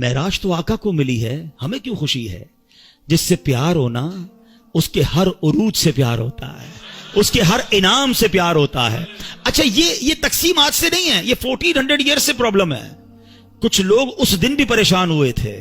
महराज तो आका को मिली है, हमें क्यों खुशी है? जिससे प्यार होना, उसके हर उरूज से प्यार होता है, उसके हर इनाम से प्यार होता है। अच्छा ये ये तकसीम आज से नहीं है, ये फोर्टीन हंड्रेड ईयर से प्रॉब्लम है। कुछ लोग उस दिन भी परेशान हुए थे।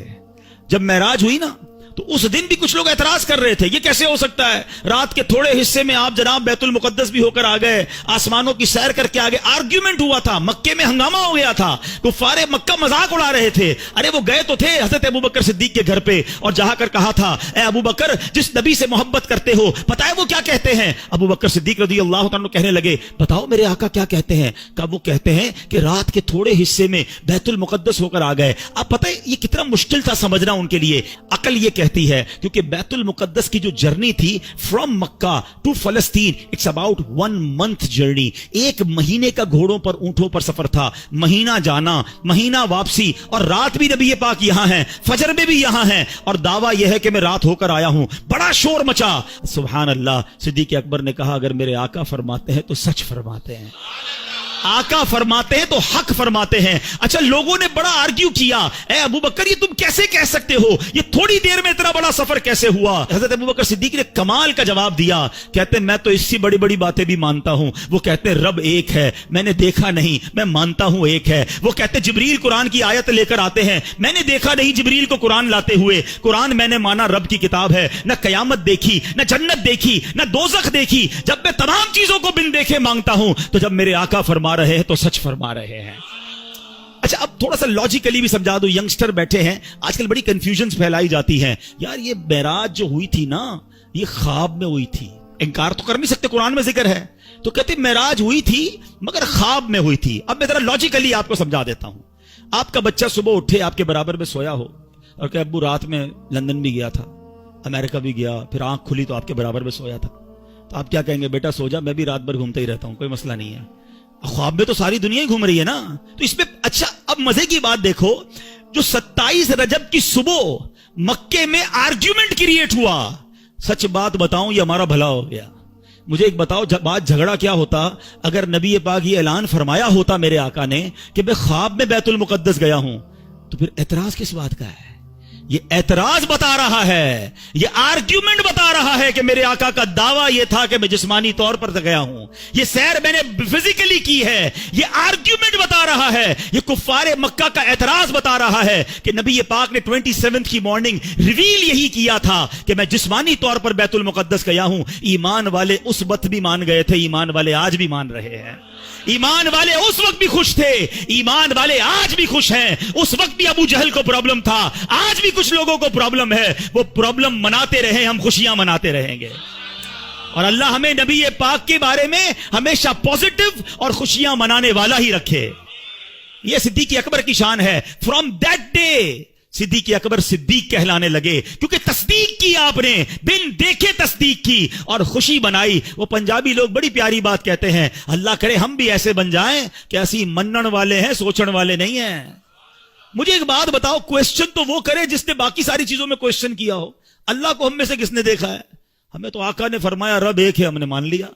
जब महराज हुई ना तो उस दिन भी कुछ लोग एतराज़ कर रहे थे। ये कैसे हो सकता है? रात के थोड़े हिस्से में आप जनाब बैतुल मुकद्दस भी होकर आ गए, आसमानों की सैर करके आ गए आर्ग्यूमेंट हुआ था, मक्के में हंगामा हो गया था। तो फारे मक्का मज़ाक उड़ा रहे थे। अरे वो गए तो थे हज़रत अबू बकर सिद्दीक के घर पे और जहाँ कर कहा था, ए अबू बकर, जिस नबी से मोहब्बत करते हो, पता है वो क्या कहते हैं? अबू बकर सिद्दीक रदी अल्लाह कहने लगे, बताओ मेरे आका क्या कहते हैं? कब वो कहते हैं कि रात के थोड़े हिस्से में बैतुल मुकद्दस होकर आ गए। अब पता है ये कितना मुश्किल था समझना उनके लिए। अकल ये कहती है, क्योंकि बैतुल मुकद्दस की जो जर्नी थी from Mecca to Palestine it's about one month journey एक महीने का घोड़ों पर, ऊंटों पर सफ़र था। महीना जाना, महीना वापसी, और रात भी नबी पाक यहाँ है, फजर में भी यहाँ है, और दावा यह है कि मैं रात होकर आया हूँ। बड़ा शोर मचा। सुबहान अल्लाह सिद्दीक अकबर ने कहा, अगर मेरे आका फरमाते हैं तो सच फरमाते हैं। आका फरमाते हैं तो हक फरमाते हैं। अच्छा लोगों ने बड़ा आर्ग्यू किया, ए, अबू बकर, ये तुम कैसे कह सकते हो? ये थोड़ी देर में इतना बड़ा सफ़र कैसे हुआ? हज़रत अबू बकर सिद्दीक ने कमाल का जवाब दिया। कहते, मैं तो इससी बड़ी बड़ी बातें भी मानता हूँ। वो कहते, रब एक है, मैंने देखा नहीं, मैं मानता हूँ एक है। वो कहते, जबरील कुरान की आयत लेकर आते हैं। मैंने देखा नहीं जबरील को कुरान लाते हुए। कुरान मैंने माना रब की किताब है। न कयामत देखी, न जन्नत देखी, न दोजख देखी। जब मैं तमाम चीज़ों को बिन देखे माँगता हूँ तो जब मेरे आका फरमा रहे हैं तो सच फरमा रहे हैं। अच्छा अब थोड़ा सा लॉजिकली भी समझा दो यंगस्टर बैठे हैं, आजकल बड़ी कंफ्यूजन फैलाई जाती हैं। यार, ये बैराज जो हुई थी ना, ये ख्वाब में हुई थी। इनकार तो कर नहीं सकते, कुरान में ज़िक्र है। तो कहते महराज हुई थी, मगर ख्वाब में हुई थी। अब मैं जरा लॉजिकली आपको समझा देता हूँ। आपका बच्चा सुबह उठे, आपके बराबर में सोया हो, और कहे, अब्बू, रात में लंदन भी गया था, अमेरिका भी गया, फिर आँख खुली तो आपके बराबर में सोया था। तो आप क्या कहेंगे, बेटा, सो जा, मैं भी रात भर घूमता ही रहता हूँ, कोई मसला नहीं है। ख्वाब में तो सारी दुनिया ही घूम रही है ना? तो इसमें अच्छा अब मज़े की बात देखो, जो 27 रजब की सुबह मक्के में आर्ग्यूमेंट क्रिएट हुआ। सच बात बताऊँ, ये हमारा भला हो गया। मुझे एक बताओ बात झगड़ा क्या होता? अगर नबी पाक ये ऐलान फरमाया होता मेरे आका ने कि मैं ख्वाब में बैतुल मुकद्दस गया हूँ तो फिर एतराज़ किस बात का है? ये ऐतराज बता रहा है, ये आर्ग्यूमेंट बता रहा है कि मेरे आका का दावा ये था कि मैं जिस्मानी तौर पर गया हूँ। ये सैर मैंने फिजिकली की है, ये आर्ग्यूमेंट बता रहा है, ये कुफारे मक्का का ऐतराज बता रहा है कि नबी पाक ने ट्वेंटी की मॉर्निंग रिवील यही किया था कि मैं जिस्मानी तौर पर बैतुल मुकद्दस गया हूँ। ईमान वाले उस वक्त भी मान गए थे, ईमान वाले आज भी मान रहे हैं। ईमान वाले उस वक्त भी खुश थे, ईमान वाले आज भी खुश हैं। उस वक्त भी अबू जहल को प्रॉब्लम था, आज भी कुछ लोगों को प्रॉब्लम है, वो प्रॉब्लम मनाते रहे, हम खुशियाँ मनाते रहेंगे। और अल्लाह हमें नबी पाक के बारे में हमेशा पॉजिटिव और खुशियाँ मनाने वाला ही रखे। यह सिद्दीकी अकबर की शान है। From that day Siddique Akbar Siddique कहलाने लगे, क्योंकि तस्दीक की आपने, बिन देखे तस्दीक की और खुशी बनाई। वो पंजाबी लोग बड़ी प्यारी बात कहते हैं, अल्लाह करे हम भी ऐसे बन जाएँ, कि ऐसी मनन वाले हैं, सोचण वाले नहीं हैं। मुझे एक बात बताओ क्वेश्चन तो वो करे जिसने बाकी सारी चीज़ों में क्वेश्चन किया हो। अल्लाह को हम में से किसने देखा है? हमें तो आका ने फरमाया, रब एक है, हमने मान लिया।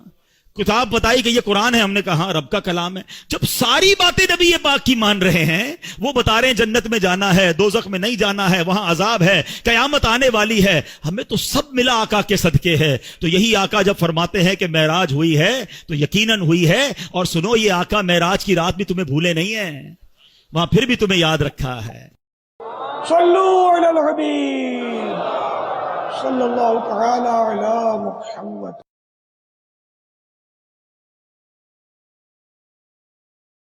किताब बताई कि ये कुरान है, हमने कहा, रब का कलाम है। जब सारी बातें नबी ये पाक की मान रहे हैं, वो बता रहे हैं, जन्नत में जाना है, दोजख में नहीं जाना है, वहाँ अजाब है, कयामत आने वाली है। हमें तो सब मिला आका के सदके है। तो यही आका जब फरमाते हैं कि महराज हुई है तो यकीनन हुई है, और सुनो, ये आका महराज की रात भी तुम्हें भूले नहीं है। वहाँ फिर भी तुम्हें याद रखा है।